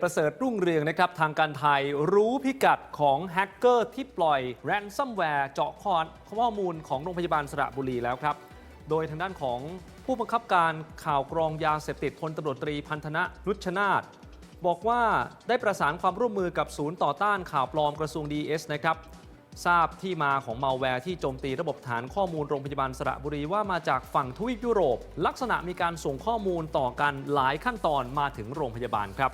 ประเสริฐรุ่งเรืองนะครับทางการไทยรู้พิกัดของแฮกเกอร์ที่ปล่อยแรนซัมแวร์เจาะคอนข้อมูลของโรงพยาบาลสระบุรีแล้วครับ โดยทางด้านของผู้บังคับการข่าวกรองยาเสพติดพลตำรวจตรีพันธนะนุชนาธบอกว่าได้ประสานความร่วมมือกับศูนย์ต่อต้านข่าวปลอมกระทรวงดีเอสนะครับทราบที่มาของมาแวร์ที่โจมตีระบบฐานข้อมูลโรงพยาบาลสระบุรีว่ามาจากฝั่งทวีปยุโรป ลักษณะมีการส่งข้อมูลต่อกันหลายขั้นตอนมาถึงโรงพยาบาลครับ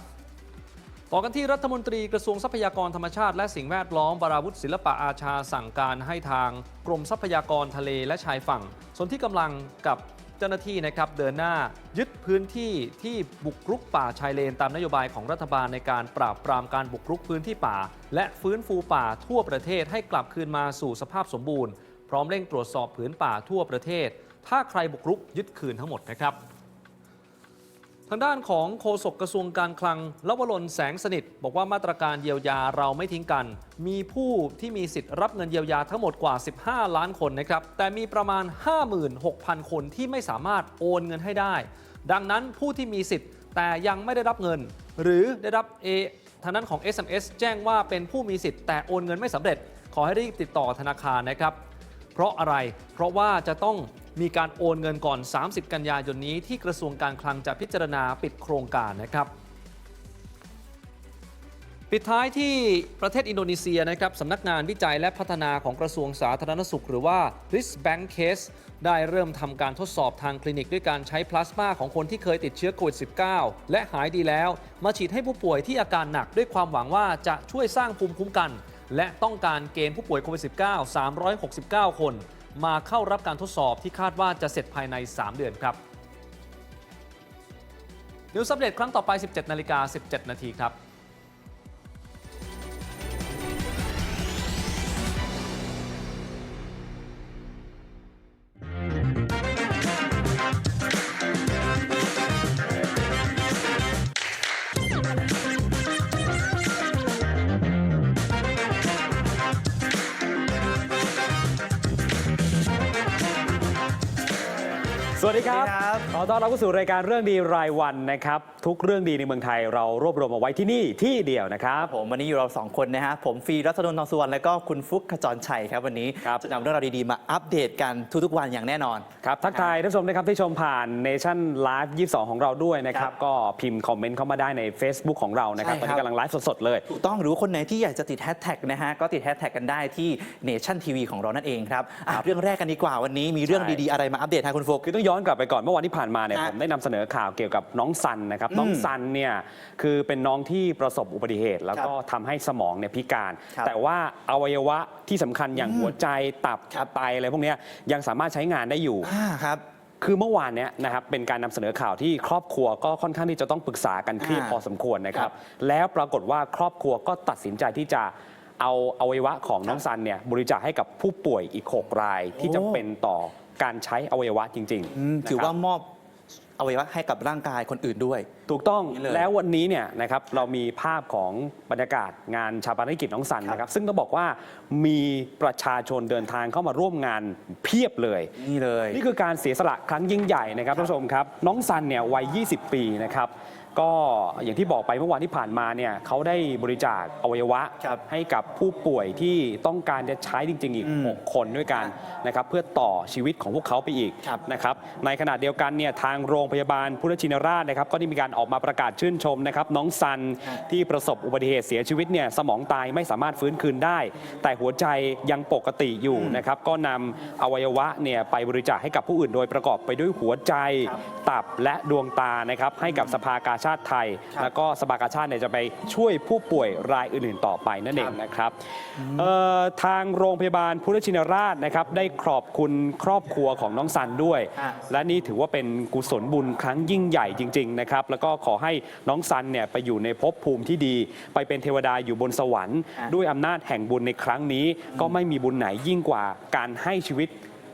ต่อกันที่รัฐมนตรีกระทรวงทรัพยากรธรรมชาติและสิ่งแวดล้อมบาราวุฒิศิลปะอาชาสั่งการให้ทางกรมทรัพยากรทะเลและชายฝั่งส่วนที่กำลังกับเจ้าหน้าที่นะครับเดินหน้ายึดพื้นที่ที่บุกรุกป่าชายเลนตามนโยบายของรัฐบาลในการปราบปรามการบุกรุกพื้นที่ป่า และฟื้นฟูป่าทั่วประเทศให้กลับคืนมาสู่สภาพสมบูรณ์ พร้อมเร่งตรวจสอบผืนป่าทั่วประเทศ ถ้าใครบุกรุกยึดคืนทั้งหมดนะครับ ทางด้านของโฆษกกระทรวงการคลังลวรนแสงสนิท บอกว่ามาตรการเยียวยาเราไม่ทิ้งกัน มีผู้ที่มีสิทธิ์รับเงินเยียวยาทั้งหมดกว่า 15 ล้านคนนะครับ แต่มีประมาณ 56,000 คนที่ไม่สามารถโอนเงินให้ได้ ดังนั้นผู้ที่มีสิทธิ์แต่ยังไม่ได้รับเงิน หรือได้รับเอทางด้านของ SMS แจ้งว่าเป็นผู้มีสิทธิ์แต่โอนเงินไม่สำเร็จ ขอให้รีบติดต่อธนาคารนะครับ เพราะอะไร เพราะว่าจะต้อง มีการโอนเงินก่อน 30 กันยายนนี้ที่กระทรวงการคลังจะพิจารณาปิดโครงการนะครับ ปิดท้ายที่ประเทศอินโดนีเซียนะครับสำนักงานวิจัยและพัฒนาของกระทรวงสาธารณสุข หรือว่า r i s Bank Case ได้เริ่มทำการทดสอบทางคลินิกด้วยการใช้พลาสมาของคนที่เคยติดเชื้อโควิด -19 และหายดีแล้ว มาฉีดให้ผู้ป่วยที่อาการหนักด้วยความหวังว่าจะช่วยสร้างภูมิคุ้มกัน และต้องการเกณฑ์ผู้ป่วยโควิด -19 369 คน มาเข้ารับการทดสอบที่คาดว่าจะเสร็จภายใน 3 เดือนครับนิวสัปเดตครั้งต่อไป 17 นาฬิกา 17 นาทีครับ เข้าสู่รายการเรื่องดีรายวันนะครับ ทุกเรื่องดีในเมืองไทยเรารวบรวมเอาไว้ที่นี่ที่เดียวนะครับผมวันนี้อยู่เราสองคนนะฮะผมฟรีรัตนนท์ทองสุวรรณและก็คุณฟุกขจรชัยครับวันนี้ครับจะนำเรื่องราวดีๆ มาอัปเดตกันทุกๆวันอย่างแน่นอนครับทักทายท่านผู้ชมนะครับที่ชมผ่าน Nation Live 22 ของเราด้วยนะครับครับก็พิมพ์คอมเมนต์เข้ามาได้ใน Facebook ของเรานะครับใช่ตอนครับนี้กำลังไลฟ์สดๆเลยถูกต้องหรือว่าคนไหนที่อยากจะติดแฮชแท็กนะฮะก็ติดแฮชแท็กกันได้ที่ Nation TV ของเรานั่นเองครับอะเรื่องแรกกันดีกว่าวันนี้มีเรื่องใช่ดีๆอะไรมาอัปเดตฮะคุณฟุกคือต้องย้อนกลับไปก่อนเมื่อวันที่ผ่านมาเนี่ยฮะผมได้นำเสนอข่าวเกี่ยวกับน้องซันนะครับอืมน้องซันเนี่ยคือเป็นน้องที่ประสบอุบัติเหตุ แล้วก็ครับทำให้สมองเนี่ยพิการครับแต่ว่าอวัยวะที่สำคัญอย่างหัวใจตับครับไตอะไรพวกเนี้ยยังสามารถใช้งานได้อยู่อ่าครับคือเมื่อวานเนี้ยนะครับเป็นการนำเสนอข่าวที่ครอบครัวก็ค่อนข้างที่จะต้องปรึกษากันเครียดอ่าพอสมควรนะคครัรับบแล้วปรากฏว่าครอบครัวก็ตัดสินใจที่จะเอาอวัยวะของน้องซันเนี่ยบริจาคให้กับผู้ป่วยอีก 6 รายที่โอ้จำเป็นต่อการใช้อวัยวะจริงอืมๆถือว่านะครับมอบ อวัยวะให้กับร่างกายคนอื่นด้วย ถูกต้องนี่เลยแล้ววันนี้เนี่ยนะครับเรามีภาพของบรรยากาศงานชาปนกิจน้องซันครับนะครับ ซึ่งต้องบอกว่ามีประชาชนเดินทางเข้ามาร่วมงานเพียบเลย นี่เลย นี่คือการเสียสละครั้งยิ่งใหญ่นะครับท่านผู้ชมครับ น้องซันเนี่ยวัย 20 ปีนะครับ ก็อย่างที่บอกไปเมื่อวานที่ผ่านมาเนี่ยเขาได้บริจาคอวัยวะครับให้กับผู้ป่วยที่ต้องการจะใช้จริง ๆ อีก อืม6 คนด้วยกันนะครับเพื่อต่อชีวิตของพวกเขาไปอีกครับ นะครับในขณะเดียวกันเนี่ยทางโรงพยาบาลพุทธชินราชนะครับก็ได้มีการออกมาประกาศชื่นชมนะครับน้องซันฮะที่ประสบอุบัติเหตุเสียชีวิตเนี่ยสมองตายไม่สามารถฟื้นคืนได้ แต่หัวใจยังปกติอยู่นะครับก็นำอวัยวะเนี่ยไปบริจาคให้กับผู้อื่นโดยประกอบไปด้วยหัวใจครับตับและดวงตานะครับให้กับสภากาชาติไทยครับแล้วก็สภากาชาติเนี่ยจะไปช่วยผู้ป่วยรายอื่นๆต่อไปนั่นเองนะครับเอ่อทางโรงพยาบาลพุทธชินราชนะครับได้ขอบคุณครอบครัวของน้องซันด้วยฮะและนี่ถือว่าเป็นกุศลบุญครั้งยิ่งใหญ่จริงๆนะครับแล้วก็ขอให้น้องซันเนี่ยไปอยู่ในภพภูมิที่ดี ไปเป็นเทวดาอยู่บนสวรรค์อะด้วยอำนาจแห่งบุญในครั้งนี้ ก็ไม่มีบุญไหนยิ่งกว่าการให้ชีวิต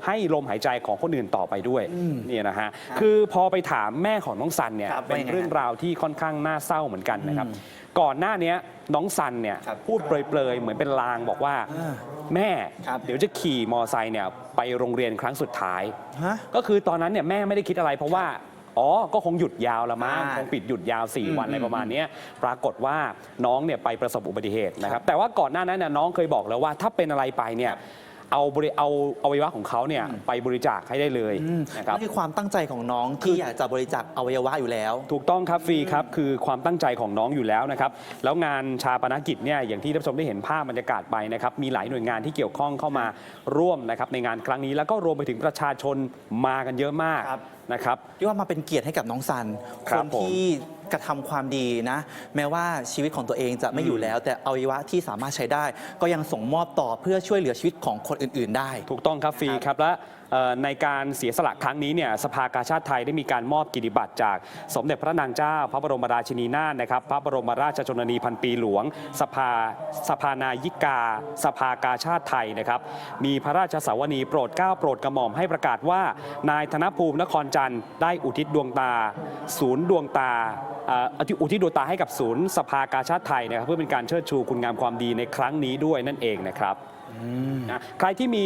ให้ลมหายใจของคนอื่นต่อไปด้วยเนี่ยนะฮะคือพอไปถามแม่ของน้องซันเนี่ยครับเป็นว่ายังไงเรื่องราวที่ค่อนข้างน่าเศร้าเหมือนกันนะครับ ก่อนหน้าเนี้ยน้องซันเนี่ยครับพูดเปรยๆ เหมือนเป็นลางบอกว่าอ่า แม่ครับ เดี๋ยวจะขี่มอไซค์เนี่ยไปโรงเรียนครั้งสุดท้าย ฮะ ก็คือตอนนั้นเนี่ยแม่ไม่ได้คิดอะไรเพราะว่า อ๋อ ก็คงหยุดยาวละมั้งอ่าคงปิดหยุดยาวอืม4วันอะไรประมาณเนี้ยปรากฏว่าน้องเนี่ยไปประสบอุบัติเหตุนะคครัรับบแต่ว่าก่อนหน้านั้นน่ะน้องเคยบอกแล้วว่าถ้าเป็นอะไรไปเนี่ย เอาบริเอาอวัยวะของเขาเนี่ยไปบริจาคให้ได้เลยอืมนะครับนี่คือความตั้งใจของน้องที่อยากจะบริจาคอวัยวะอยู่แล้ว ถูกต้องครับฟรีครับคือความตั้งใจของน้องอยู่แล้วนะครับ แล้วงานชาปนกิจเนี่ยอย่างที่ท่านผู้ชมได้เห็นภาพบรรยากาศไปนะครับ มีหลายหน่วยงานที่เกี่ยวข้องเข้ามาร่วมนะครับในงานครั้งนี้แล้วก็รวมไปถึงประชาชนมากันเยอะมากครับ นะครับ เรียกว่ามาเป็นเกียรติให้กับน้องซันคครับนผม ที่ กระทำความดีนะ แม้ว่าชีวิตของตัวเองจะไม่อยู่แล้ว แต่อวัยวะที่สามารถใช้ได้ ก็ยังส่งมอบต่อเพื่อช่วยเหลือชีวิตของคนอื่น ๆ ได้ ถูกต้องครับฟรีครับและเอ่อ ในการเสียสละครั้งนี้เนี่ยสภากาชาติไทยได้มีการมอบกิติบัตรจากสมเด็จพระนางเจ้า พระบรมราชินีนาถนะครับ พระบรมราชชนนีพันปีหลวง สภาสภานายิกา สภากาชาติไทยนะครับ มีพระราชสาวนีโปรดเกล้าโปรดกระหม่อมให้ประกาศว่า นายธนภูมินครจันทร์ได้อุทิศดวงตา ศูนย์ดวงตาอุทิศดวงตาให้กับศูนย์สภากาชาติไทยนะครับเพื่อเป็นการเชิดชูคุณงามความดีในครั้งนี้ด้วยนั่นเองนะครับ นะใครที่มี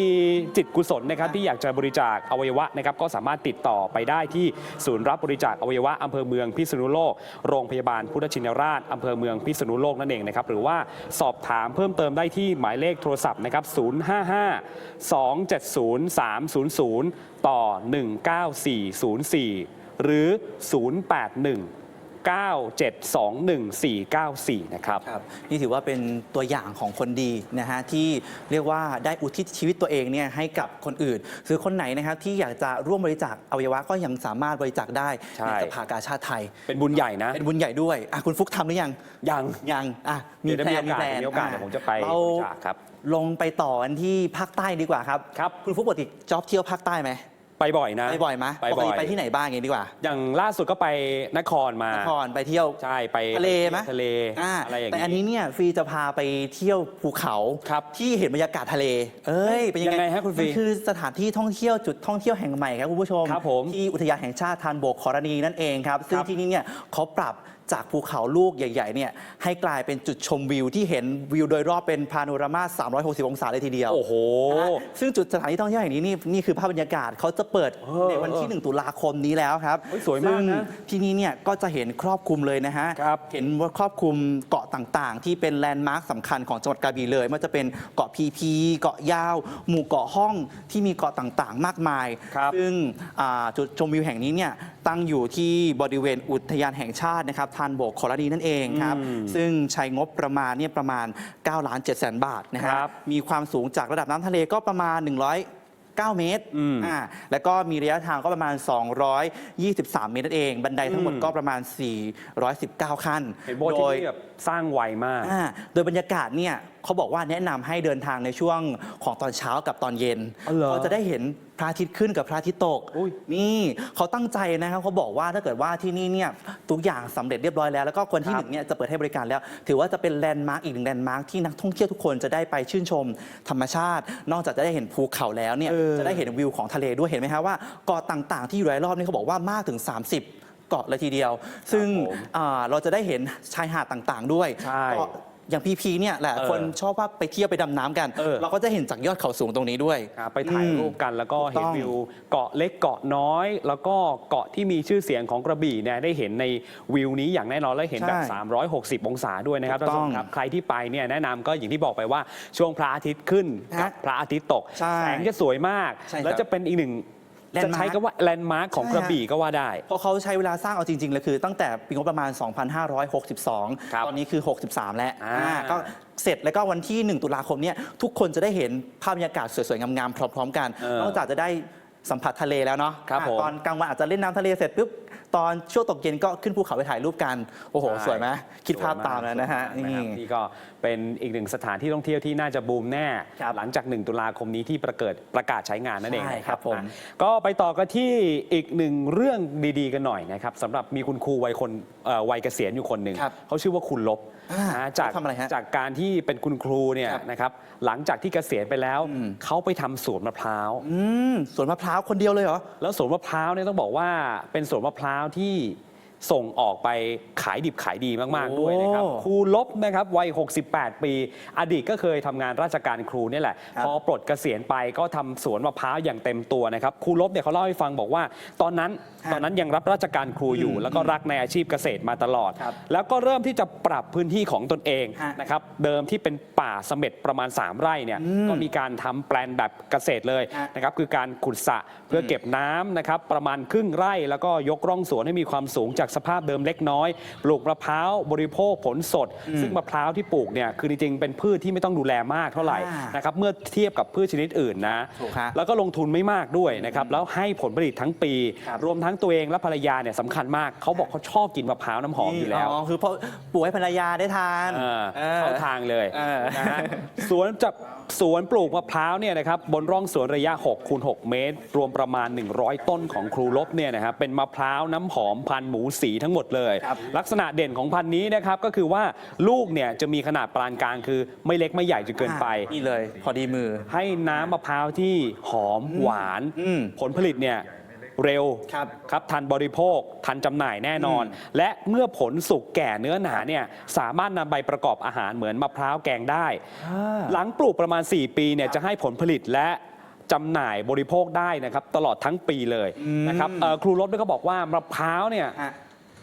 จิตกุศลนะครับที่อยากจะบริจาคอวัยวะนะครับก็สามารถติดต่อไปได้ที่ศูนย์รับบริจาคอวัยวะอำเภอเมืองพิษณุโลก โรงพยาบาลพุทธชินราชอำเภอเมืองพิษณุโลกนั่นเองนะครับหรือว่าสอบถามเพิ่มเติมได้ที่หมายเลขโทรศัพท์นะครับ 055 270 300 ต่อ 19404 หรือ 081 9721494 นะครับ ครับนี่ถือว่าเป็นตัวอย่างของคนดีนะฮะที่เรียกว่าได้อุทิศชีวิตตัวเองเนี่ยให้กับคนอื่นคือคนไหนนะครับที่อยากจะร่วมบริจาคอวัยวะก็ยังสามารถบริจาคได้ใช่ ในสภากาชาติไทย เป็นบุญใหญ่นะ เป็นบุญใหญ่ด้วยอะคุณฟุกทำหรือยังยัง ยังอะเดี๋ยวถ้ามีโอกาสแพลนมีโอกาสะเดี๋ยวผมจะไปเราบริจาคครับ ลงไปต่อกันที่ภาคใต้ดีกว่าครับ ครับ คุณฟุกปกติจอบเที่ยวภาคใต้ไหม ไปบ่อยนะ ไปบ่อยไหมไปปกบ่อติยไปที่ไหนบ้างอย่างนี้ดีกว่า อย่างล่าสุดก็ไปนครมานครไปเที่ยว ใช่ไปทะเลไหมทะเลอ่าอะไรอย่างแต่อันนี้เนี่ยฟรีจะพาไปเที่ยวภูเขาครับที่เห็นบรรยากาศทะเล เอ้ยเป็นยังยังไงไงฮะคุณฟรีมันคือสถานที่ท่องเที่ยวจุดท่องเที่ยวแห่งใหม่ครับคุณผู้ชมครับผมที่อุทยานแห่งชาติทานโบกขอรณีนั่นเองครับซึ่งครับที่นี่เนี่ยเขาปรับ จากภูเขาลูกใหญ่ๆเนี่ยให้กลายเป็นจุดชมวิวที่เห็นวิวโดยรอบเป็นพาโนรามา 360 องศาเลยทีเดียว โอ้โหนะฮะซึ่งจุดสถานที่ท่องเที่ยวแห่งนี้นี่นี่คือภาพบรรยากาศเขาจะเปิดเออในวันที่ 1 ตุลาคมนี้แล้วครับเฮ้ยสวยมากนะซึ่งที่นี่เนี่ยก็จะเห็นครอบคลุมเลยนะฮะ ครับ เห็นว่าครอบคลุมเกาะต่างๆ ที่เป็นแลนด์มาร์คสำคัญของจังหวัดกระบี่เลยไม่ว่าจะเป็นเกาะพีพีเกาะยาว หมู่เกาะห้องที่มีเกาะต่างๆ มากมาย ครับ ซึ่งอ่าจุดชมวิวแห่งนี้เนี่ยตั้งอยู่ที่บริเวณอุทยานแห่งชาตินะครับทานโบกคอรณีนั่นเองครับอืมซึ่งใช้งบประมาณเนี่ยประมาณ9ล้าน7แสนบาทนะฮะครับมีความสูงจากระดับน้ำทะเลก็ประมาณ 109เมตรอืมอ่าแล้วก็มีระยะทางก็ประมาณ 223 เมตรนั่นเอง บันไดทั้งหมดอืมก็ประมาณ 419 ขั้น เห็นโบสถ์ที่นี่แบบสร้างไวมาก อ่าโดยบรรยากาศเนี่ยเขาบอกว่าแนะนำให้เดินทางในช่วงของตอนเช้ากับตอนเย็นอ๋อเหรอเขาจะได้เห็นพระอาทิตย์ขึ้นกับพระอาทิตย์ตก อุ้ยนี่เขาตั้งใจนะครับเขาบอกว่าถ้าเกิดว่าที่นี่เนี่ยทุกอย่างสำเร็จเรียบร้อยแล้ว แล้วก็คนที่คหรับนึ่งเนี่ยจะเปิดให้บริการแล้ว ถือว่าจะเป็นแลนด์มาร์กอีกหนึ่งแลนด์มาร์กที่นักท่องเที่ยวทุกคนจะได้ไปชื่นชมธรรมชาติ นอกจากจะได้เห็นภูเขาแล้วเนี่ยเออ จะได้เห็นวิวของทะเลด้วยเห็นไหมครับว่าเกาะต่างๆ ที่อยู่รายรอบนี่เขาบอกว่ามากถึง 30 เกาะเลยทีเดียว ซึ่งผมอ่าเราจะได้เห็นชายหาดต่างๆด้วยใช่ เกาะ อย่างพีพีเนี่ยแหละเออคนชอบว่าไปเที่ยวไปดำน้ำกัน เออ เราก็จะเห็นจากยอดเขาสูงตรงนี้ด้วย อ่าไปถ่ายรูปกันแล้วก็ถูกเห็ต้นองวิวเกาะเล็กเกาะน้อย แล้วก็เกาะที่มีชื่อเสียงของกระบี่เนี่ยได้เห็นในวิวนี้อย่างแน่นอนและเห็นแบบ ใช่360 องศาด้วยนะครับถูกต้องท่านผู้ชมครับใครที่ไปเนี่ยแนะนำก็อย่างที่บอกไปว่าช่วงพระอาทิตย์ขึ้นกับฮะพระอาทิตย์ตกใช่แสงจะสวยมาก ใช่ครับ แล้วจะเป็นอีกหนึ่งแลนด์ จะมาร์คใช้คำว่าแลนด์มาร์คของใช่กระฮะบี่ก็ว่าได้ เพราะเขาใช้เวลาสร้างเอาจริง ๆ เลยคือ ตั้งแต่ปีงบประมาณ 2562 ครับตอนนี้คือ 63 แล้วอ่า อ่าก็เสร็จแล้วก็วันที่ 1 ตุลาคมเนี่ยทุกคนจะได้เห็นภาพบรรยากาศสวยๆ งามๆ พร้อม ๆ กัน เออนอกจากจะได้ สัมผัสทะเลแล้วเนาะครับอ่าผม ตอนกลางวันอาจจะเล่นน้ำทะเลเสร็จปุ๊บตอนช่วงตกเย็นก็ขึ้นภูเขาไปถ่ายรูปกัน โอ้โหใช่สวยไหมคิดภาพตามแล้วนะฮะสวยมากนี่นะครับนี่ก็เป็นอีกหนึ่งสถานที่ท่องเที่ยวที่น่าจะบูมแน่ ครับหลังจาก 1 ตุลาคมนี้ที่ประเกิดประกาศใช้งานนั่นเองใช่นะครับผมอะก็ไปต่อกันที่อีกหนึ่งเรื่องดีๆ กันหน่อยนะครับสำหรับมีคุณครูวัยคนเอ่อวัยเกษียณอยู่คนหนึ่งครับ เขาชื่อว่าคุณลบ อ่านะจากเขาทำอะไรฮะจากการที่เป็นคุณครูเนี่ยครับ นะครับหลังจากที่เกษียณไปแล้วอืมเขาไปทำสวนมะพร้าว อืมสวนมะพร้าวคนเดียวเลยเหรอ แล้วสวนมะพร้าวเนี่ยต้องบอกว่าเป็นสวนมะพร้าวที่ ส่งออกไปขายดิบขายดีมากโอ้ๆด้วยนะครับ ครูลบนะครับวัย 68 ปี อดีตก็เคยทำงานราชการครูเนี่ยแหละครับพอปลดเกษียณไปก็ทำสวนมะพร้าวอย่างเต็มตัวนะครับ ครูลบเนี่ยเขาเล่าให้ฟังบอกว่า ตอนนั้นฮะตอนนั้นยังรับราชการครูอยู่ แล้วก็รักในอาชีพเกษตรมาตลอด ครับแล้วก็เริ่มที่จะปรับพื้นที่ของตนเองฮะ นะครับ เดิมที่เป็นป่าเสม็ดประมาณ 3 ไร่เนี่ยอืมก็มีการทำแปลนแบบเกษตรเลยฮะนะครับคือการขุดสระเพื่อเก็บน้ำนะครับประมาณครึ่งไร่แล้วก็ยกร่องสวนให้มีความสูงจากสภาพเดิมเล็กน้อย ปลูกมะพร้าวบริโภคผลสด ซึ่งมะพร้าวที่ปลูกเนี่ยคือจริงๆเป็นพืชที่ไม่ต้องดูแลมากเท่าไหร่อ่านนะครับเมื่อเทียบกับพืชชนิดอื่นนะ ถูกฮะแล้วก็ลงทุนไม่มากด้วยนะครับแล้วให้ผลผลิตทั้งปีครับรวมทั้งตัวเองและภรรยาเนี่ยสำคัญมากเขาบอกเขาชอบกินมะพร้าวน้ำหอมอยู่แล้ว อ๋อคือเพราะปลูกให้ภรรยาได้ทานเออออเข้าทางเลยเออ นะฮะสวนจะสวนปลูกมะพร้าวเนี่ยนะครับบนร่องสวนระยะ6คูณ6เมตร รวมประมาณ 100 ต้นของครูลบเนี่ยนะครับเป็นมะพร้าวน้ำหอมพันธุ์หมูสีทั้งหมดเลยครับลักษณะเด่นของพันธุ์นี้นะครับก็คือว่าลูกเนี่ยจะมีขนาดปานกลางคือไม่เล็กไม่ใหญ่จนเกินไปอะนี่เลย พอดีมือ ให้น้ำมะพร้าวที่หอมหวาน อืม ผลผลิตเนี่ยเร็วครับครับทันบริโภค ทันจำหน่ายแน่นอน และเมื่อผลสุกแก่เนื้อหนาเนี่ยสามารถนำไปประกอบอาหารเหมือนมะพร้าวแกงได้ หลังปลูกประมาณ 4 ปีเนี่ยจะให้ผลผลิตและจำหน่ายบริโภคได้นะครับ ตลอดทั้งปีเลยอืมนะครับเอ่อครูรถก็บอกว่ามะพร้าวเนี่ยฮะ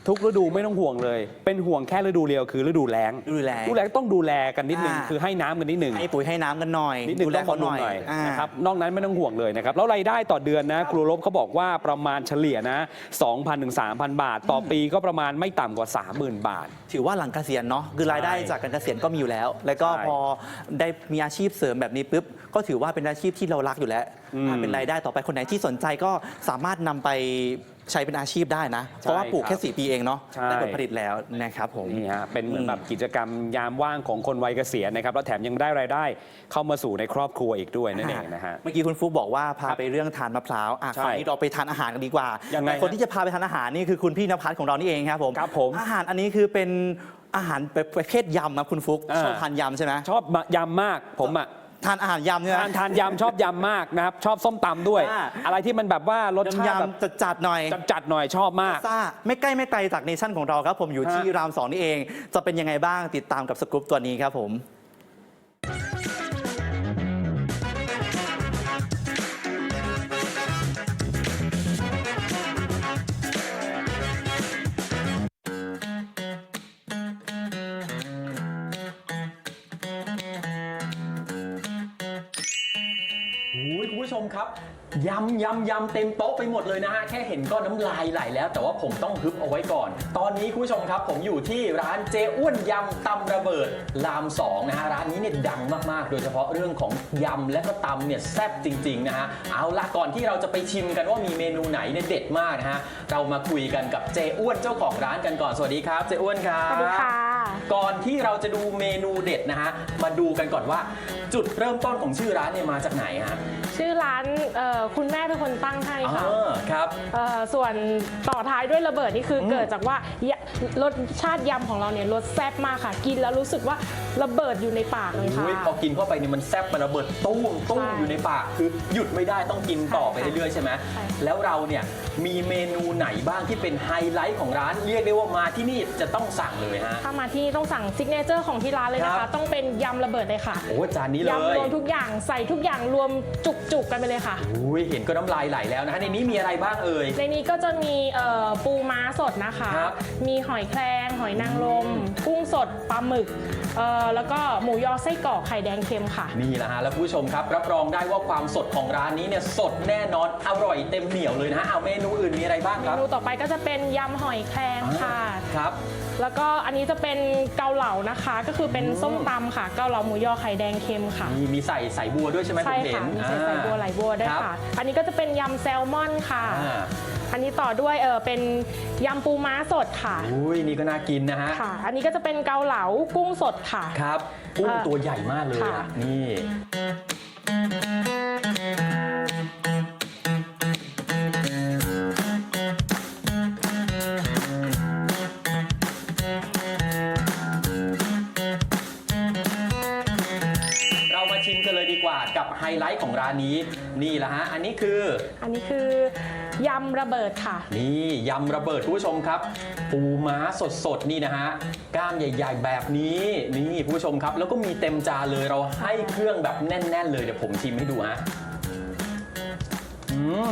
ทุกฤดูไม่ต้องห่วงเลย เป็นห่วงแค่ฤดูเดียวคือฤดูแล้งฤดูแล้งฤดูแล้งต้องดูแลกันนิดนึงอ่า คือให้น้ำกันนิดนึง ให้ปุ๋ยให้น้ำกันหน่อยนิดนึงดูแลต้องเขาบำหรุงน่อยหน่อยอ่า นะครับนอกนั้นไม่ต้องห่วงเลยนะครับ แล้วรายได้ต่อเดือนนะครูลบเขาบอกว่าประมาณเฉลี่ยนะ 2,000ถึง3,000 บาท ต่อปีก็ประมาณไม่ต่ำกว่า 30,000 บาท ถือว่าหลังเกษียณเนาะคือรายได้ใช่จากการเกษียณก็มีอยู่แล้ว แล้วก็ใช่พอได้มีอาชีพเสริมแบบนี้ปุ๊บก็ถือว่าเป็นอาชีพที่เรารักอยู่แล้วอืมอ่าเป็นรายได้ต่อไปคนไหนที่สนใจก็สามารถนำไป ใช้เป็นอาชีพได้นะ เพราะว่าปลูกครัแค่บสี่ปีเองเนาะใช่ ได้ผลผลิตแล้วนะครับผม นี่ฮะเป็นเหมือนอืมแบบกิจกรรมยามว่างของคนวัยเกษียณนะครับ แล้วแถมยังได้รายได้เข้ามาสู่ในครอบครัวอีกด้วยนั่นเองนะฮะ เมื่อกี้คุณฟุกบอกว่าพาไปเรื่องทานมะพร้าวอะใช่คราวนี้เราไปทานอาหารกันดีกว่ายังไงแต่คนฮะที่จะพาไปทานอาหารนี่คือคุณพี่นภัสของเรานี่เองครับผมครับผมอาหารอันนี้คือเป็นอาหารประเภทยำนะคุณฟุกอ่า ชอบทานยำใช่ไหม ชอบยำมากผมอะ ทานอาหารยำใช่ไหมทานทานยำชอบยำมากนะครับ ชอบส้มตำด้วย อ่า อะไรที่มันแบบว่ารสชาติแบบยำๆจัดๆหน่อยจัดๆหน่อยชอบมาก ซ่าไม่ใกล้ไม่ไกลจากเนชั่นของเราครับผมอยู่ที่ฮะ รามสองนี่เอง จะเป็นยังไงบ้างติดตามกับสกู๊ปตัวนี้ครับผม มครับยำยำยำเต็มโต๊ะไปหมดเลยนะฮะแค่เห็นก็น้ำลายไหลแล้ว แต่ว่าผมต้องฮึบเอาไว้ก่อน ตอนนี้คุณผู้ชมครับ ผมอยู่ที่ร้านเจอ้วนยำตำระเบิดรามสองนะฮะร้านนี้เนี่ยดังมากๆ โดยเฉพาะเรื่องของยำและก็ตำเนี่ยแซ่บจริงๆนะฮะเอาละก่อนที่เราจะไปชิมกันว่ามีเมนูไหนเนี่ยเด็ดมากนะฮะเรามาคุยกันกับเจอ้วนเจ้าของร้านกันก่อนสวัสดีครับ เจอ้วนครับสวัสดีค่ะก่อนที่เราจะดูเมนูเด็ดนะฮะมาดูกันก่อนว่า จุดเริ่มต้นของชื่อร้านเนี่ยมาจากไหนฮะ ชื่อร้านเอ่อคุณแม่เป็นคนตั้งให้ค่ะ เออครับ เอ่อส่วนต่อท้ายด้วยระเบิดนี่คืออมเกิดจากว่ายะรสชาติยำของเราเนี่ยรสแซ่บมากค่ะ กินแล้วรู้สึกว่าระเบิดอยู่ในปากเลยค่ะอุ๊ยพอกินเข้าไปเนี่ยมันแซ่บมันระเบิดตุ้มตุ้มใช่อยู่ในปาก คือหยุดไม่ได้ต้องกินต่อไปใช่ค่ะเรื่อยๆใช่ไหมใช่ แล้วเราเนี่ย มีเมนูไหนบ้างที่เป็นไฮไลท์ของร้าน เรียกได้ว่ามาที่นี่จะต้องสั่งเลยฮะ ถ้ามาที่นี่ต้องสั่งซิกเนเจอร์ของที่ร้านเลยนะครัคะ บ ต้องเป็นยำระเบิดเลยค่ะโอ้จานนี้เลย ยำรวมทุกอย่างใส่ทุกอย่างรวมจุกๆกันไปเลยค่ะ อุ้ยเห็นก็น้ำลายไหลแล้วนะฮะในนี้มีอะไรบ้างเอ่ย ในนี้ก็จะมีเอ่อปูม้าสดนะคะ ครับมีหอยแครงหอยนางรม กุ้งสดปลาหมึกเอ่อแล้วก็หมูยอไส้กรอกไข่แดงเค็มค่ะ นี่แหละฮะแล้วคุณผู้ชมครับ รับรองได้ว่าความสดของร้านนี้เนี่ยสดแน่นอนอร่อยเต็มเหนียวเลยนะฮะเอาเมนูอื่นมีอะไรบ้างเมครับนูต่อไปก็จะเป็นยำหอยแครงค่ะ ครับ แล้วก็อันนี้จะเป็นเกาเหลานะคะ ก็คือเป็นส้มตำค่ะ เกาเหลาหมูยอไข่แดงเค็มค่ะ มีมีใส่ใส่บัวด้วยใช่ไหมใช่ผมเห็ค่ะนมีใส่ใส่บัวไหลบัวด้วยรับค่ะ อันนี้ก็จะเป็นยำแซลมอนค่ะ อ่า อันนี้ต่อด้วยเออเป็นยำปูม้าสดค่ะ อุ้ยนี่ก็น่ากินนะฮะ ค่ะ อันนี้ก็จะเป็นเกาเหลากุ้งสดค่ะ ครับกุ้งเอ่อตัวใหญ่มากเลยค่ะอะนี่ ร้านนี้นี่แหละฮะอันนี้คือ อันนี้คือยำระเบิดค่ะ นี่ยำระเบิดคุณผู้ชมครับ ปูม้าสดๆนี่นะฮะกล้ามใหญ่ๆแบบนี้นี่คุณผู้ชมครับ แล้วก็มีเต็มจานเลยเราให้เครื่องแบบแน่น ๆ เลยเดี๋ยวผมชิมให้ดูฮะอืม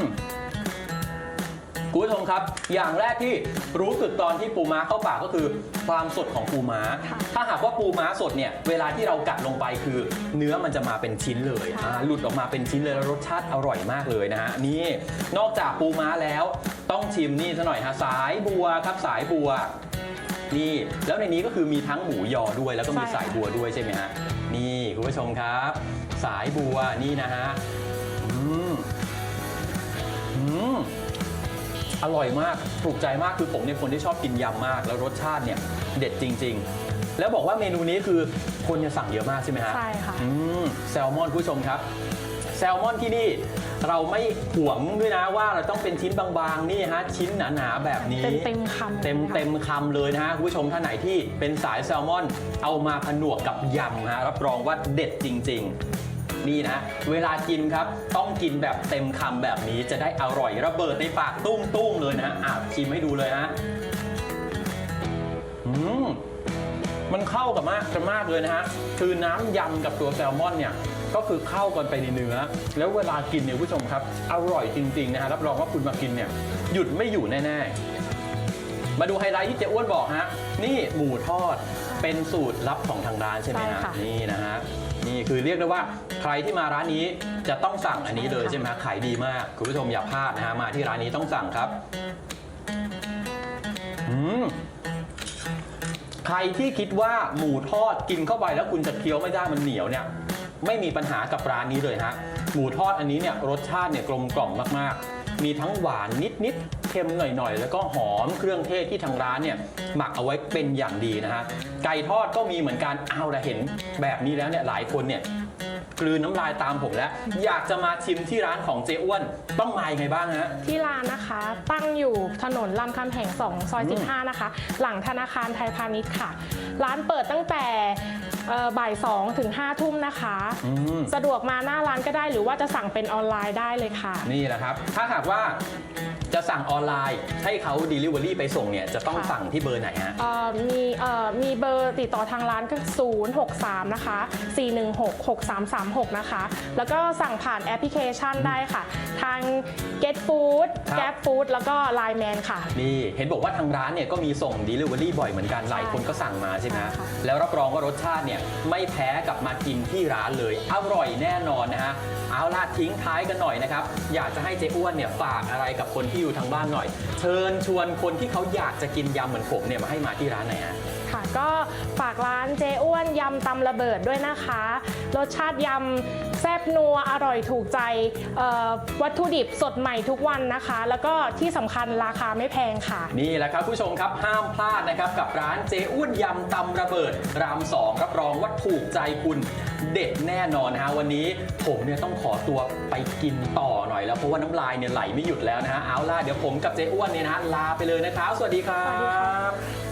คุณผู้ชมครับ อย่างแรกที่รู้สึกตอนที่ปูม้าเข้าปากก็คือ ความสดของปูม้าค่ะถ้าหากว่าปูม้าสดเนี่ยเวลาที่เรากัดลงไปคือ เนื้อมันจะมาเป็นชิ้นเลยค่ะอ่าหลุดออกมาเป็นชิ้นเลยแล้วรสชาติอร่อยมากเลยนะฮะนี่นอกจากปูม้าแล้วต้องชิมนี่ซะหน่อยฮะสายบัวครับสายบัว นี่แล้วในนี้ก็คือมีทั้งหมูยอด้วยแล้วก็มีใช่ค่ะ สายบัวด้วยใช่ไหมฮะนี่คุณผู้ชมครับ สายบัวนี่นะฮะอืมอืม อร่อยมากถูกใจมากคือผมเนี่ยคนที่ชอบกินยำมาก แล้วรสชาติเนี่ยเด็ดจริง ๆ แล้วบอกว่าเมนูนี้คือคนจะสั่งเยอะมากใช่ไหมฮะใช่ค่ะ อืมแซลมอนคุณผู้ชมครับ แซลมอนที่นี่เราไม่หวงด้วยนะว่าเราต้องเป็นชิ้นบางๆนี่ฮะชิ้นหนาๆแบบนี้ เต็มเต็มคำเต็มเต็มคำเลยนะฮะคุณผู้ชมท่านไหนที่เป็นสายแซลมอน เอามาผนวกกับยำฮะรับรองว่าเด็ดจริง ๆ นี่นะ เวลากินครับ ต้องกินแบบเต็มคำแบบนี้จะได้อร่อยระเบิดในปากตุ้มตุ้มๆเลยนะฮะอะชิมให้ดูเลยฮะอืมมันเข้ากับมากกันมากเลยนะฮะคือน้ำยำกับตัวแซลมอนเนี่ยก็คือเข้ากันไปในเนื้อ แล้วเวลากินเนี่ยคุณผู้ชมครับ อร่อยจริง ๆ นะฮะรับรองว่าคุณมากินเนี่ย หยุดไม่อยู่แน่ ๆ มาดูไฮไลท์ที่เจ๊อ้วนบอกฮะ นี่หมูทอดเป็นสูตรลับของทางร้านใช่ไหมฮะใช่ค่ะนี่นะฮะ นี่คือเรียกได้ว่าใครที่มาร้านนี้จะต้องสั่งอันนี้เลยใช่ไหมฮะขายดีมากคุณผู้ชมอย่าพลาดนะฮะมาที่ร้านนี้ต้องสั่งครับอืมใครที่คิดว่าหมูทอดกินเข้าไปแล้วคุณจะเคี้ยวไม่ได้มันเหนียวเนี่ย ไม่มีปัญหากับร้านนี้เลยฮะหมูทอดอันนี้เนี่ยรสชาติเนี่ยกลมกล่อมมากๆ มีทั้งหวานนิดๆ ค็มหน่อยๆ แล้วก็หอมเครื่องเทศที่ทางร้านเนี่ยหมักเอาไว้เป็นอย่างดีนะฮะไก่ทอดก็มีเหมือนกันเอาละเห็นแบบนี้แล้วเนี่ยหลายคนเนี่ยกลืนน้ำลายตามผมแล้ว อยากจะมาชิมที่ร้านของเจ๊อ้วนต้องมายังไงบ้างฮะ ที่ร้านนะคะ ตั้งอยู่ถนนลำคำแห่ง 2 ซอย 15 นะคะ หลังธนาคารไทยพาณิชย์ค่ะ ร้านเปิดตั้งแต่ เอ่อบ่าย2ถึง5ทุ่มนะคะ อืม สะดวกมาหน้าร้านก็ได้หรือว่าจะสั่งเป็นออนไลน์ได้เลยค่ะ นี่แหละครับ ถ้าหากว่าจะสั่งออนไลน์ให้เขา Delivery ไปส่งเนี่ย จะต้องค่ะ สั่งที่เบอร์ไหนฮะ เอ่อมีเอ่อมีเบอร์ติดต่อทางร้านก็ 063 นะคะ 416 6336 นะคะ แล้วก็สั่งผ่านแอปพลิเคชันได้ค่ะ ทาง Get Food ครับ Gap Food แล้วก็ Line Man ค่ะ นี่เห็นบอกว่าทางร้านเนี่ยก็มีส่ง Delivery บ่อยเหมือนกัน หลายคนก็สั่งมาใช่ไหมใช่ค่ะ แล้วรับรองว่ารสชาติเนี่ยไม่แพ้กับมากินที่ร้านเลย อร่อยแน่นอนนะฮะเอาล่ะทิ้งท้ายกันหน่อยนะครับ อยากจะให้เจ๊อ้วนเนี่ยฝากอะไรกับคนที่อยู่ทางบ้านหน่อย เชิญชวนคนที่เขาอยากจะกินยำเหมือนผมเนี่ยมาให้มาที่ร้านไหนฮะ ค่ะ ก็ฝากร้านเจอ้วนยำตำระเบิดด้วยนะคะ รสชาติยำแซ่บนัวอร่อยถูกใจเอ่อวัตถุดิบสดใหม่ทุกวันนะคะ แล้วก็ที่สำคัญราคาไม่แพงค่ะ นี่แหละครับผู้ชมครับห้ามพลาดนะครับกับร้านเจอ้วนยำตำระเบิด รามสองรับรองว่าถูกใจคุณเด็ดแน่นอนนะฮะวันนี้ผมเนี่ยต้องขอตัวไปกินต่อหน่อยแล้วเพราะว่าน้ำลายเนี่ยไหลไม่หยุดแล้วนะฮะเอาล่ะเดี๋ยวผมกับเจอ้วนเนี่ยนะฮะลาไปเลยนะครับ สวัสดีครับ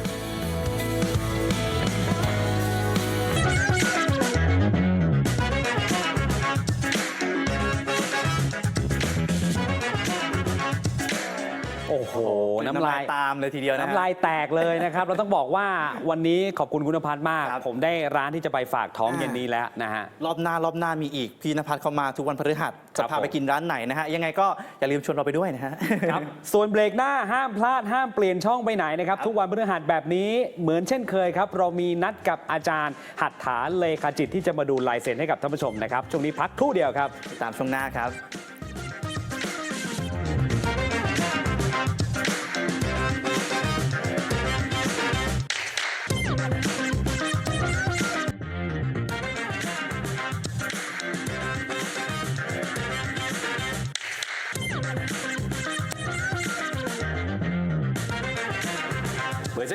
โอ้โห น้ำลายตามเลยทีเดียวนะฮะน้ำลายแตกเลยนะครับ เราต้องบอกว่าวันนี้ขอบคุณคุณพัฒน์มาก ครับ ผมได้ร้านที่จะไปฝากท้องอ่าเย็นนี้แล้วนะฮะ รอบหน้ารอบหน้ามีอีก พี่นภัสเข้ามาทุกวันพฤหัสครัจะบพาไปผม กินร้านไหนนะฮะ ยังไงก็อย่าลืมชวนเราไปด้วยนะฮะ ครับ ส่วนเบรกหน้าห้ามพลาดห้ามเปลี่ยนช่องไปไหนนะครับ ทุกวันพฤหัสแบบนี้เหมือนเช่นเคยครับ เรามีนัดกับอาจารย์ หัตถาเลขาจิตที่จะมาดูลายเซ็นให้กับท่านผู้ชมนะครับ ช่วงนี้พักครู่เดียวครับ ตามช่วงหน้าครับ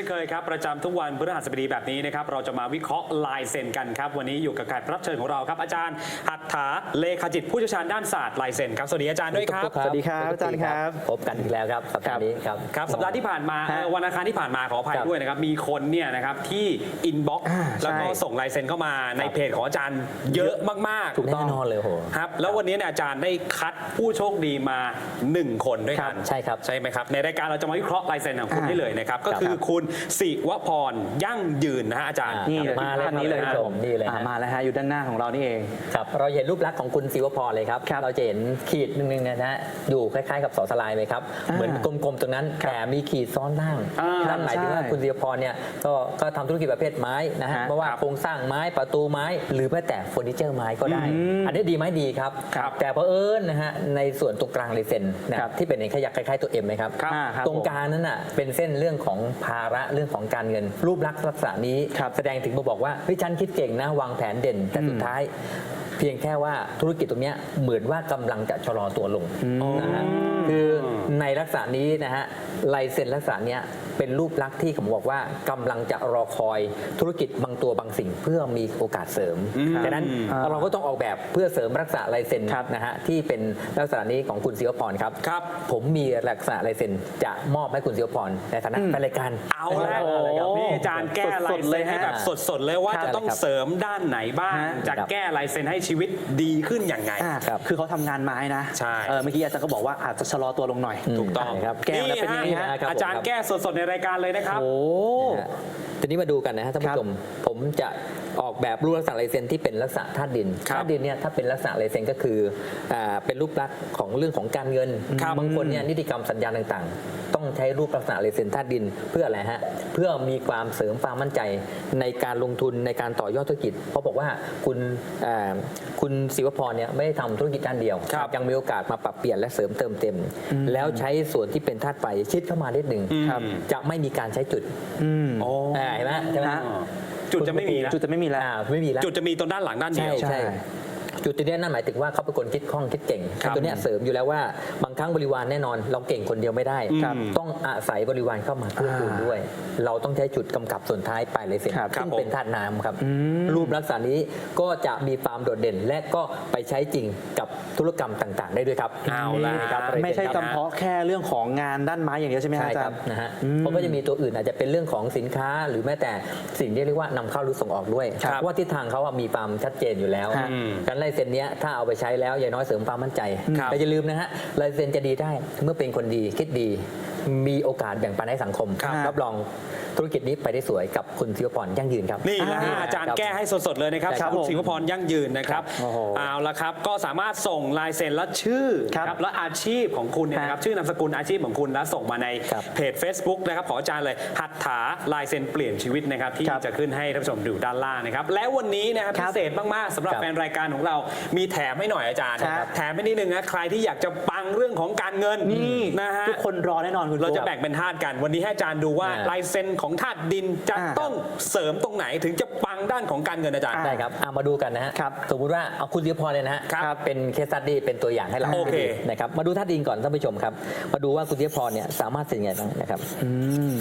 เช่นเคยครับ ประจำทุกวันพฤหัสบดีแบบนี้นะครับ เราจะมาวิเคราะห์ลายเซ็นกันครับ วันนี้อยู่กับแขกรับเชิญของเราครับ อาจารย์หัตถาเลขาจิตผู้เชี่ยวชาญด้านศาสตร์ลายเซ็นครับ สวัสดีอาจารย์ด้วยครับ สวัสดีครับอาจารย์ครับ พบกันอีกแล้วครับสัปดาห์นี้ครับ ครับ สัปดาห์ที่ผ่านมาเอ่อวันอังคารที่ผ่านมาขออภัยครับด้วยนะครับ มีคนเนี่ยนะครับที่อินบ็อกซ์อ่าแล้วก็ใช่ส่งลายเซ็นเข้ามาในเพจของอาจารย์เยอะมากถูกแน่นอนเลยโหๆครับ แล้ววันนี้เนี่ยอาจารย์ได้คัดผู้โชคดีมา 1 คนด้วยกัน ใช่ครับ ใช่ไหมครับ ในรายการเราจะมาวิเคราะห์ลายเซ็นของคุณอ่าได้เลยนะครับ ก็ครับคือคุณสิวพรยั่งยืนนะฮะอาจารย์อ่านี่เลยมาเลยท่านนี้เลยครับผมนี่เลยฮะอ่ามาแล้วฮะอยู่ด้านหน้าของเรานี่เองครับเราเห็นรูปลักษณ์ของคุณศิวพรเลยครับครับ เราจะเห็นขีดหนึ่งๆนะฮะอยู่คล้ายๆ กับสอสลายไหมครับอ่าเหมือนกลมๆตรงนั้นครับแต่มีขีดซ้อนล่างอ่านั่นหมายถึงว่าใช่คุณศิวพรเนี่ยก็ก็ทำธุรกิจประเภทไม้นะฮะฮะเพราะว่าครับโครงสร้างไม้ประตูไม้ หรือแม้แต่เฟอร์นิเจอร์ไม้ก็ได้อืมอันนี้ดีไหมดีครับครับ แต่เพอเอิญนะฮะในส่วนตรงกลางลายเซ็นนะครับที่เป็นขยักคล้ายๆตัวเอ็มไหมครับครับอ่าครับตรงกลางนั้นน่ะเป็นเส้นเรื่องของภาระเรื่องของการเงิน รูปลักษณ์ลักษณะนี้ครับแสดงถึงมาบอกว่าเฮ้ยฉันคิดเก่งนะวางแผนเด่นแต่สุดท้าย เพียงแค่ว่าธุรกิจตรงเนี้ยเหมือนว่ากำลังจะชะลอตัวลงนะฮะคือในลักษณะนี้นะฮะลายเซ็นลักษณะเนี้ย เป็นรูปลักษณ์ที่ผมบอกว่ากำลังจะรอคอยธุรกิจบางตัวบางสิ่งเพื่อมีโอกาสเสริมดังนั้นอ่าเราก็ต้องออกแบบเพื่อเสริมลักษณะลายเซ็นครับนะฮะที่เป็นลักษณะนี้ของคุณศิวพรครับครับ ผมมีลักษณะลายเซ็นจะมอบให้คุณศิวพรในฐานะแฟนรายการเอาละโอ้โหนี่อาจารย์แก้ลายสดๆเลเซ็ยนให้ฮะแบบสดๆเลยว่าครับจะต้องเสริมด้านไหนบ้างฮะจะแก้ลายเซ็นให้ชีวิตดีขึ้นอย่างไงอ่าครับคือเขาทำงานไม้นะใช่เออเมื่อกี้อาจารย์ก็บอกว่าอาจจะชะลอตัวลงหน่อยถูกต้องใช่ครับแก้แล้วเป็นยังไงนี่ฮะฮะครับอาจารย์ผมครับแก้สดๆในรายการเลยนะครับ โอ้นะฮะทีนี้มาดูกันนะฮะท่านครัผู้บชมผมจะออกแบบรูปลักษณะลายเซ็นที่เป็นลักษณะธาตุดินครับธาตุดินเนี่ยถ้าเป็นลักษณะลายเซ็นก็คืออ่าเป็นรูปลักษณ์ของเรื่องของการเงินครับ บางคนเนี่ยนิติกรรมสัญญาต่างๆ ต้องใช้รูปลักษณะลายเซ็นธาตุดินเพื่ออะไรฮะเพื่อมีความเสริมความมั่นใจในการลงทุนในการต่อยอดธุรกิจ เพราะบอกว่าคุณอ่าคุณศิวพรเนี่ยไม่ได้ทำธุรกิจด้านเดียวครับยังมีโอกาสมาปรับเปลี่ยนและเสริมเติมเต็ม แล้วใช้ส่วนที่เป็นธาตุไฟชิดเข้ามานิดหนึ่งครับจะไม่มีการใช้จุดอืมโอ้อ่าเห็นไหมใช่ไหมฮะจุดจะไม่มีนะจุดจะไม่มีแล้วอ่าไม่มีแล้วจุดจะมีตรงด้านหลังด้านเดีใช่ยวใช่ใช่ จุดตัวเนี้ยนั่นหมายถึงว่าเขาเป็นคนคิดคล่องคิดเก่งครับตัวเนี้ยเสริมอยู่แล้วว่าบางครั้งบริวารแน่นอน เราเก่งคนเดียวไม่ได้ ครับต้องอาศัยบริวารเข้ามาเกื้อกูลด้วย เราต้องใช้จุดกำกับส่วนท้ายปลายเลยเซ็นครับซึ่งครับเป็นธาตุน้ำครับอืมรูปลักษณะนี้ก็จะมีความโดดเด่น และก็ไปใช้จริงกับธุรกรรมต่างๆ ได้ด้วยครับเอาล่ะ นี่ครับไม่ใช่ลายซ็นครับเฉพาะแค่เรื่องของงานด้านไม้อย่างเดียวใช่ไหมฮะใช่อาจาครรับย์ นะฮะอืม เพราะก็จะมีตัวอื่นอาจจะเป็นเรื่องของสินค้า หรือแม้แต่สิ่งที่เรียกว่านำเข้าหรือส่งออกด้วยครับเพราะว่าทิศทางเขาอะมีความชัดเจนอยู่แล้วครับการลายเซ็นเนี้ยถ้าเอาไปใช้แล้วอย่างน้อยเสริมความมั่นใจครับแต่อย่าลืมนะฮะลายเซ็นจะดีได้เมื่อเป็นคนดีคิดดี มีโอกาสแบ่งปันให้สังคมครับ รับรอง ธุรกิจนี้ไปได้สวยกับคุณศิวพรยั่งยืนครับนี่นะฮะอาจารย์แก้ให้สดๆเลยนะครับครับคุณผมสิงห์พรยั่งยืนนะครับโอ้โหเอาละครับก็สามารถส่งลายเซ็นและชื่อครับและอาชีพของคุณเนี่ยนะครับฮะชื่อนามสกุลอาชีพของคุณแล้วส่งมาในครับเพจ Facebook นะครับของอาจารย์เลยหัตถาลายเซ็นเปลี่ยนชีวิตนะครับที่ครับจะขึ้นให้ท่านผู้ชมดูด้านล่างนะครับและวันนี้นะครับครัพิบเศษมากๆสำหรับครับแฟนรายการของเรา มีแถมให้หน่อยอาจารย์ครับ แถมให้นิดนึงนะใครที่อยากจะปังเรื่องของการเงินนี่นะฮะ ทุกคนรอแน่นอนคุณ เราจะโก้แบ่งเป็นธาตุกัน วันนี้ให้อาจารย์ดูว่าอ่าลายเซ็นของธาตุดินจะอ่า ต้องเสริมตรงไหนถึงจะปังด้านของการเงินอาจารย์ ได้ครับเอามาดูกันนะฮะ ครับสมมติว่าเอาคุณศิวพรเลยนะฮะ ครับเป็นเคสตัดดี้เป็นตัวอย่างให้เราโอเค ดูนะครับ มาดูท่าตุดินก่อนท่านผู้ชมครับ มาดูว่าคุณศิวพรเนี่ยสามารถเป็นยังไงบ้างนะครับ อืม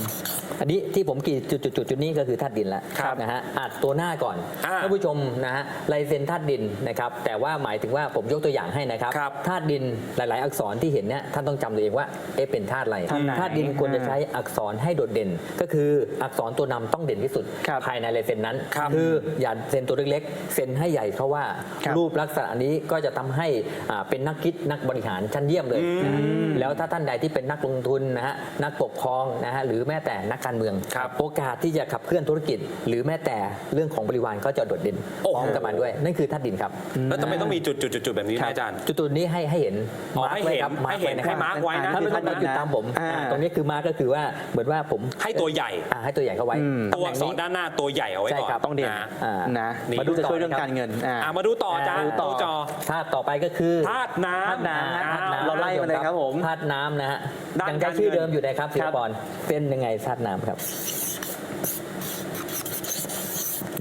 อันนี้ที่ผมกรีดจุดจุดจุดจุดนี้ก็คือธาตุดินแล้วครับนะฮะอัดตัวหน้าก่อนอ่าท่านผู้ชมนะฮะลายเซ็นธาตุดินนะครับแต่ว่าหมายถึงว่าผมยกตัวอย่างให้นะครับครับธาตุดินหลาย ๆ อักษรที่เห็นเนี่ยท่านต้องจำตัวเองว่าเอ๊ะเป็นธาตุอะไรธาตุไหนธาตุดินควรจะใช้อักษรให้โดดเด่น ก็คืออักษรตัวนำต้องเด่นที่สุด ครับภายในลายเซ็นนั้นครับออย่าเซ็นตัวเล็กๆเซ็นให้ใหญ่เพราะว่าครับรูปลักษณะนี้ก็จะทำให้อ่าเป็นนักคิดนักบริหารชั้นเยี่ยมเลยนะฮะแล้วถ้าท่านใดที่เป็นนักลงทุนนะฮะนักปกครองนะฮะหรือแม้แต่นักการเมือง ครับโอกาสที่จะขับเคลื่อนธุรกิจ หรือแม้แต่เรื่องของบริวารก็จะโดดเด่นโอ้โหพร้อมกับมันด้วย นั่นคือธาตุดินครับ แล้วทำไมต้องมีจุดจุดจุดจุดแบบนี้นะอาจารย์ จุดตัวนี้ให้ให้เห็นอ๋อมาร์คให้ไว้เห็นครับมาร์คให้เห็นไว้นะครับให้มาร์คไว้นะท่านผู้ชมให้มาเห็นหยุดตามผมอ่า อ่าตรงนี้คือมาร์คก็คือว่าเหมือนว่าผมให้ตัวใหญ่อ่าให้ตัวใหญ่เข้าไว้อืมตัวอักษรด้านหน้าตัวใหญ่เอาไว้ใช่ก่อนครับต้องเด่นนะ อ่านะนี่ มาดูจะช่วยเรื่องการเงินอ่า อะมาดูต่ออาจารย์ดูต่อ ดูจอธาตุต่อไปก็คือธาตุน้ำ ธาตุน้ำฮะอ้าวเราไล่มาเลยครับผมธาตุน้ำนะฮะด้านยังใช้การเงิน ชื่อเดิมอยู่นะครับศิคลรับปรเป็นยังไงธาตุน้ำครับ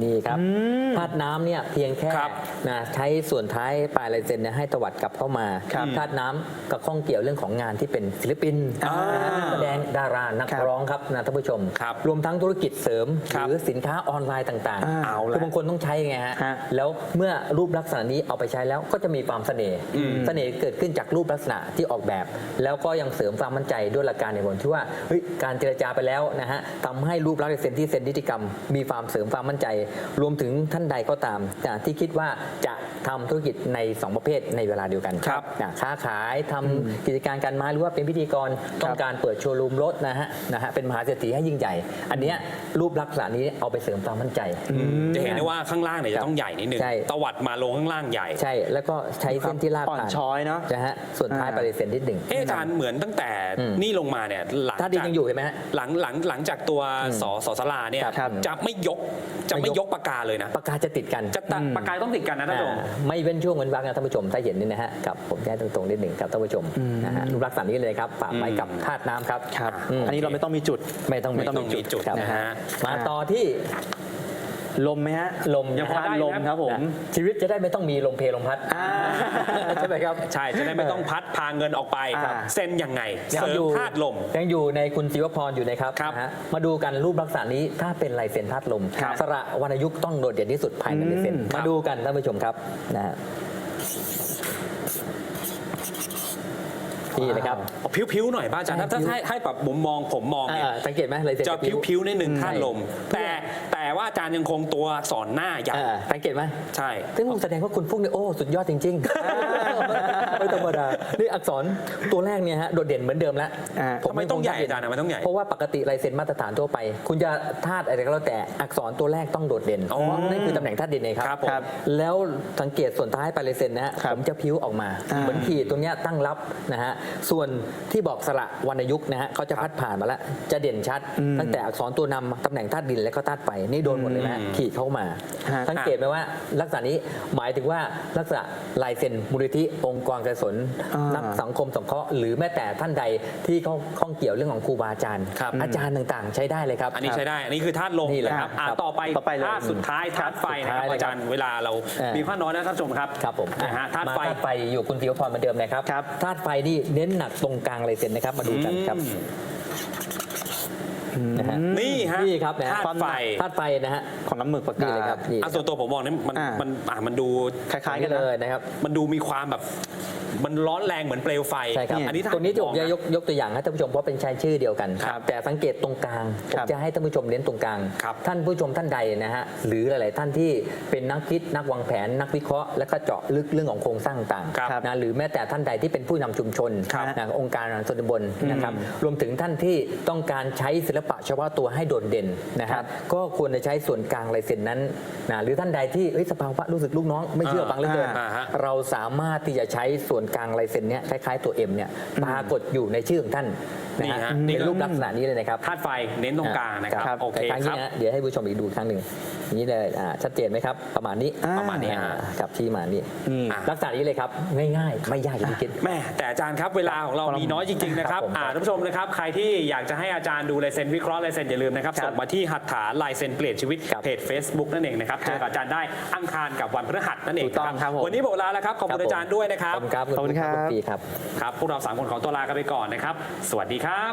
นี่ครับธาตุน้ำเนี่ยเพียงแค่ครับนะใช้ส่วนท้ายปลายลายเซ็นเนี่ยให้ตวัดกลับเข้ามาธาตุน้ำก็ข้องเกี่ยวเรื่องของงานที่เป็นศิลปินอ่านะฮะนักแสดงดารานักครับร้องครับนะท่านผู้ชม ครับรวมทั้งธุรกิจเสริมครับหรือสินค้าออนไลน์ต่างอ่าเอาๆละคือบางคนต้องใช้ไงฮะฮะ แล้วเมื่อรูปลักษณะนี้เอาไปใช้แล้วก็จะมีความเสน่ห์เสน่ห์เกิดขึ้นจากรูปลักษณะที่ออกแบบ แล้วก็ยังเสริมความมั่นใจด้วยหลักการในผลที่ว่าเฮ้ยการเจรจาไปแล้วนะฮะทำให้รูปลักษณ์ลายเซ็นที่เซ็นนิติกรรม มีความเสริมความมั่นใจรวมถึงท่านใดก็ตามนะที่คิดว่าจะทำธุรกิจใน 2 ประเภทในเวลาเดียวกันครับนะค้าขายทำกิจการการม้าหรือว่าเป็นพิธีกรต้องการเปิดโชว์รูมรถนะฮะนะฮะเป็นมหาเศรษฐีให้ยิ่งใหญ่ อันเนี้ยรูปลักษณะนี้เอาไปเสริมความมั่นใจ จะเห็นได้ว่าข้างล่างเนี่ยจะต้องใหญ่นิดนึงใช่ตวัดมาลงข้างล่างใหญ่ใช่ แล้วก็ใช้เส้นที่ลาดอ่อนผ่านช้อยเนาะนะฮะส่วนท้ายอ่าปลายเซ็นนิดหนึ่งเอะอาจารย์เหมือนตั้งแต่อืมนี่ลงมาเนี่ยหลังถ้าดินจากยังอยู่เห็นไหมฮะหลังหลังหลังจากตัวสอสอสลาเนี่ยครับจะไม่ยกจะไม่ไม่ยกยกปากกาเลยนะปากกาจะติดกันจะตัดปากกาต้องติดกันนะท่านผู้ชมอ่าไม่เว้นช่วงเว้นวรรคนะท่านผู้ชมถ้าเห็นนี่นะฮะกับผมแจ้งตรงๆนิดหนึ่งครับท่านผู้ชมนะฮะรูปลักษณะนี้เลยครับฝากไว้กับธาตุน้ำครับครับอืมอันนี้เราไม่ต้องมีจุดไม่ต้องไม่ต้องมีจุดครับนะฮะมาต่อที่ ลมไหมฮะลมยังพอนะฮะได้ลมครับผมนะชีวิตจะได้ไม่ต้องมีลมเพลลมพัดใช่ไหมครับ ใช่จะได้ไม่ต้องพัดพาเงินออกไปอ่าเซ็นยังไงยังเสริอมยู่ธาตุลม ยังอยู่ในคุณศิวพรอยู่นะครับครับนะฮะมาดูกันรูปลักษณะนี้ถ้าเป็นลายเซ็นธาตุลม ครับสระวรรณยุกต์ต้องโดดเด่นที่สุดภายในลายเซ็น อืมมาดูกันท่านผู้ชมครับนะฮะ นี่นะครับเอาพิ้วๆหน่อยป้าอาจารย์ถ้าถ้าให้ให้แบบมุมมองผมมองเนี่ยอ่าสังเกตไหมลายเซ็นจะพิ้วๆนิดหนึ่งธาตุลม แต่แต่ว่าอาจารย์ยังคงตัวสอนหน้าใหญ่อ่าสังเกตไหมใช่ ซึ่งแสดงว่าคุณฟุกเนี่ยโอ้ สุดยอดจริงๆ ไม่ธรรมดา นี่อักษรตัวแรกเนี่ยฮะโดดเด่นเหมือนเดิมแล้วอ่าทำไมต้องใหญ่อาจารย์ทำไมต้องใหญ่ เพราะว่าปกติลายเซ็นมาตรฐานทั่วไป คุณจะธาตุอะไรก็แล้วแต่อักษรตัวแรกต้องโดดเด่นอ๋อนั่นคือตำแหน่งธาตุดินเองคครัรับบผมแล้วสังเกตส่วนท้ายปลายลายเซ็นนะฮะครับผมจะพิ้วออกมา อ่า เหมือนขีดตรงเนี้ยตั้งรับนะฮะส่วนที่บอกสระวรรณยุกต์นะฮะเขาจะพัดผ่านมาแล้วจะเด่นชัด ตั้งแต่อักษรตัวนำตำแหน่งธาตุดินและก็ธาตุไฟนี่โดนหมดเลยนะฮะขีดเข้ามา ฮะ สังเกตไหมว่าลักษณะนี้หมายถึงว่าลักษณะลายเซ็นมูลนิธิองค์กรการกุศลอ่านันักสังคมสงเคราะห์หรือแม้แต่ท่านใดที่เขาข้องเกี่ยวเรื่องของครูบาอาจารย์ครับ อาจารย์ต่างๆ ใช้ได้เลยครับ อันนี้ใช้ได้ อันนี้คือธาตุลมนี่แหละนะครับอะครับต่อไปต่อไปเลย ธาตุสุดท้ายธาตุไฟนะครับสุดท้ายเลยอาจารย์เวลาเราเออ มีผ้าน้อยนะท่านผู้ชมครับครับผมนะฮะธาตุมาไฟธาตุไฟอยู่คุณศิวพรเหมือนเดิมนะครับครับ ธาตุไฟนี่เน้นหนักตรงกลางลายเซ็นนะครับมาดูกันครับ อืม นะฮะนี่ฮะนี่ครับนะฮะธาตุไฟ ธาตุไฟนะฮะ ของน้ำหมึกปากนี่กาเลยครับ นี่อะส่วนตัวผมมองนี่มันอ่ามั มันอะมันดูคล้ายๆกันเลนะยนะครับ มันดูมีความแบบ มันร้อนแรงเหมือนเปลวไฟใช่ครับอันนี้ถ้าตรงนี้ที่ผมมจะองยกยกตัวอย่างให้ท่านผู้ชมเพราะเป็นใช้ชื่อเดียวกันครับแต่สังเกตตรงกลางผคมรับจะให้ท่านผู้ชมเน้นตรงกลางครับท่านผู้ชมท่านใดนะฮะหรือหลาย ๆ ท่านที่เป็นนักคิดนักวางแผน นักวิเคราะห์ และก็เจาะลึกเรื่องของโครงสร้างต่างครับนะหรือแม้แต่ท่านใดที่เป็นผู้นำชุมชนครับนะองค์การส่วนตำบลนะครับรวมถึงท่านที่ต้องการใช้ศิลปะเฉพาะตัวให้โดดเด่นนะคครัรับบก็ควรจะใช้ส่วนกลางลายเซ็นนั้นนะหรือท่านใดที่เอ้ยสภาวะรู้สึกลูกน้องไม่เชื่ออ่าฟังเหลยเกินอ่าฮะเราสามารถที่จะใช้ส่วนกลางลายเซ็นเนี้ยคล้ายๆตัว M เนี่ยปรากฏอยู่ในชื่อของท่านนะนี่ฮะฮะนี่เป็นก็รูปลักษณะนี้เลยนะครับ ธาตุไฟเน้นตรงกลางนะครับ โอเคแต่ครั้งคนี้รับนะเดี๋ยวให้ผู้ชมอีกดูอีกครั้งหนึ่งอย่างนี้เลยอ่าชัดเจนไหมครับ ประมาณนี้อ่า ประมาณนี้อ่าอ่าครับที่มานี่นี่อะลักษณะนี้เลยครับ ง่ายๆ ไม่ยากอย่างที่คิด แม่แต่อาจารย์ครับเวลาของเรามีน้อยจริงๆนะครับครับผมอ่าท่านผู้ชมนะครับใครที่อยากจะให้อาจารย์ดูลายเซ็นวิเคราะห์ลายเซ็นอย่าลืมนะครับครับส่งมาที่หัตถาลายเซ็นเปลี่ยนชีวิตครับเพจ Facebook นั่นเองนะครับเจอกับอาจารย์ได้อังคารกับวันพฤหัสนั่นเองถูกต้องครับผมวันนี้หมดเวลาแล้วครับขอบคุณอาจารย์ด้วยนะครับขอบคุณครับขอบคุณครับ ทุกปีครับ ครับ พวกเราสามคนขอตัวลากันไปก่อนนะครับ สวัสดีครับ